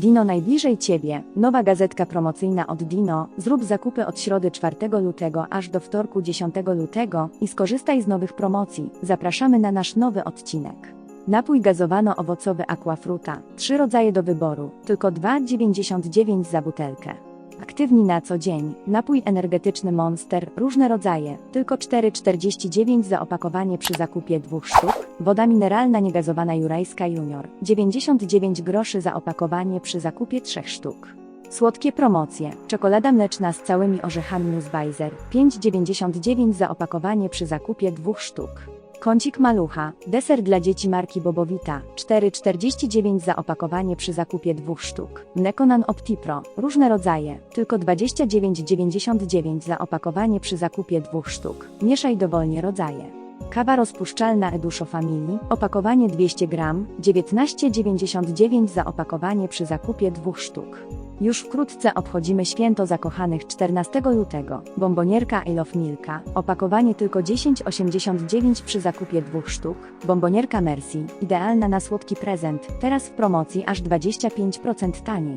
Dino najbliżej Ciebie. Nowa gazetka promocyjna od Dino. Zrób zakupy od środy 4 lutego aż do wtorku 10 lutego i skorzystaj z nowych promocji. Zapraszamy na nasz nowy odcinek. Napój gazowano-owocowy Aquafruta. Trzy rodzaje do wyboru. Tylko 2,99 za butelkę. Aktywni na co dzień. Napój energetyczny Monster. Różne rodzaje. Tylko 4,49 za opakowanie przy zakupie dwóch sztuk. Woda mineralna niegazowana Jurajska Junior. 99 groszy za opakowanie przy zakupie trzech sztuk. Słodkie promocje. Czekolada mleczna z całymi orzechami Nussbeiser. 5,99 za opakowanie przy zakupie dwóch sztuk. Kącik malucha. Deser dla dzieci marki Bobowita. 4,49 za opakowanie przy zakupie dwóch sztuk. Mlekonan Optipro. Różne rodzaje. Tylko 29,99 za opakowanie przy zakupie dwóch sztuk. Mieszaj dowolnie rodzaje. Kawa rozpuszczalna Eduszo Family, opakowanie 200 gram, 19,99 za opakowanie przy zakupie dwóch sztuk. Już wkrótce obchodzimy święto zakochanych 14 lutego. Bombonierka I Love Milka, opakowanie tylko 10,89 przy zakupie dwóch sztuk. Bombonierka Mercy, idealna na słodki prezent, teraz w promocji aż 25% taniej.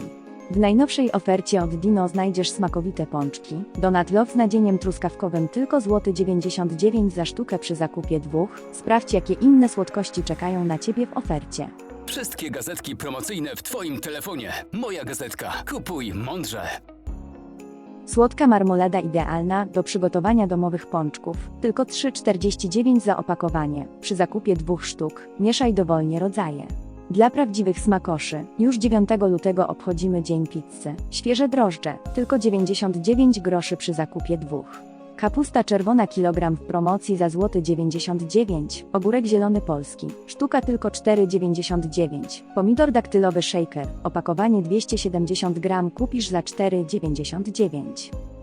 W najnowszej ofercie od Dino znajdziesz smakowite pączki. Donat Love z nadzieniem truskawkowym tylko złoty 99 za sztukę przy zakupie dwóch. Sprawdź jakie inne słodkości czekają na Ciebie w ofercie. Wszystkie gazetki promocyjne w Twoim telefonie. Moja gazetka. Kupuj mądrze. Słodka marmolada idealna do przygotowania domowych pączków. Tylko 3,49 za opakowanie. Przy zakupie dwóch sztuk. Mieszaj dowolnie rodzaje. Dla prawdziwych smakoszy, już 9 lutego obchodzimy Dzień Pizzy. Świeże drożdże, tylko 99 groszy przy zakupie dwóch. Kapusta czerwona kilogram w promocji za złoty 99, ogórek zielony polski, sztuka tylko 4,99, pomidor daktylowy shaker, opakowanie 270 gram kupisz za 4,99.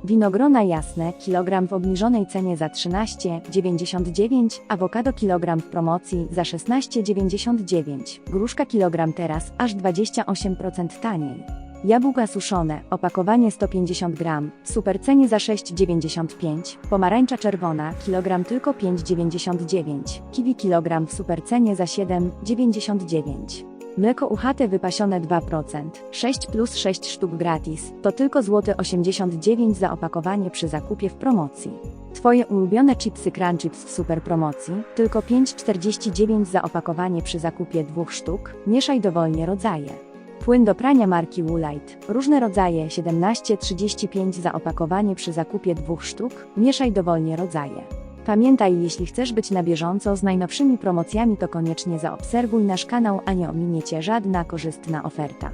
Winogrona jasne, kilogram w obniżonej cenie za 13,99, awokado kilogram w promocji za 16,99, gruszka kilogram teraz aż 28% taniej. Jabłka suszone, opakowanie 150 gram, supercenie za 6,95, pomarańcza czerwona, kilogram tylko 5,99, kiwi kilogram w supercenie za 7,99. Mleko uchate wypasione 2%, 6 plus 6 sztuk gratis, to tylko złoty 89 za opakowanie przy zakupie w promocji. Twoje ulubione chipsy Crunchips w super promocji, tylko 5,49 za opakowanie przy zakupie dwóch sztuk, mieszaj dowolnie rodzaje. Płyn do prania marki Woolite, różne rodzaje 17,35 za opakowanie przy zakupie dwóch sztuk, mieszaj dowolnie rodzaje. Pamiętaj, jeśli chcesz być na bieżąco z najnowszymi promocjami, to koniecznie zaobserwuj nasz kanał, a nie ominie Cię żadna korzystna oferta.